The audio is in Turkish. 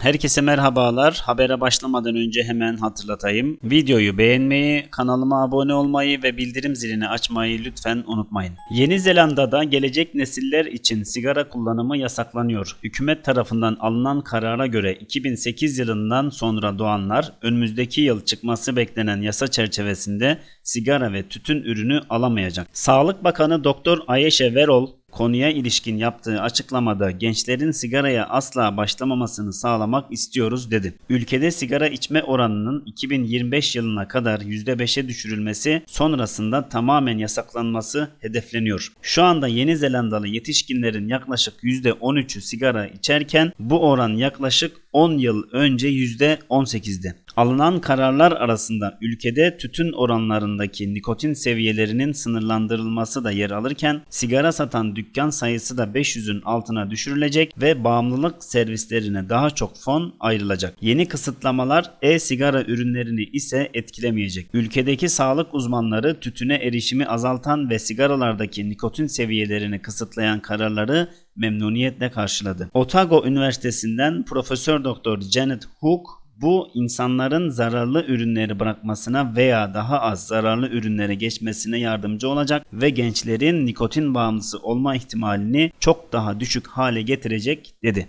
Herkese merhabalar. Habere başlamadan önce hemen hatırlatayım. Videoyu beğenmeyi, kanalıma abone olmayı ve bildirim zilini açmayı lütfen unutmayın. Yeni Zelanda'da gelecek nesiller için sigara kullanımı yasaklanıyor. Hükümet tarafından alınan karara göre 2008 yılından sonra doğanlar önümüzdeki yıl çıkması beklenen yasa çerçevesinde sigara ve tütün ürünü alamayacak. Sağlık Bakanı Doktor Ayşe Verol Konuya ilişkin yaptığı açıklamada gençlerin sigaraya asla başlamamasını sağlamak istiyoruz dedi. Ülkede sigara içme oranının 2025 yılına kadar %5'e düşürülmesi sonrasında tamamen yasaklanması hedefleniyor. Şu anda Yeni Zelandalı yetişkinlerin yaklaşık %13'ü sigara içerken bu oran yaklaşık 10 yıl önce %18'di. Alınan kararlar arasında ülkede tütün oranlarındaki nikotin seviyelerinin sınırlandırılması da yer alırken sigara satan dükkan sayısı da 500'ün altına düşürülecek ve bağımlılık servislerine daha çok fon ayrılacak. Yeni kısıtlamalar e-sigara ürünlerini ise etkilemeyecek. Ülkedeki sağlık uzmanları tütüne erişimi azaltan ve sigaralardaki nikotin seviyelerini kısıtlayan kararları memnuniyetle karşıladı. Otago Üniversitesi'nden Profesör Doktor Janet Hook bu insanların zararlı ürünleri bırakmasına veya daha az zararlı ürünlere geçmesine yardımcı olacak ve gençlerin nikotin bağımlısı olma ihtimalini çok daha düşük hale getirecek dedi.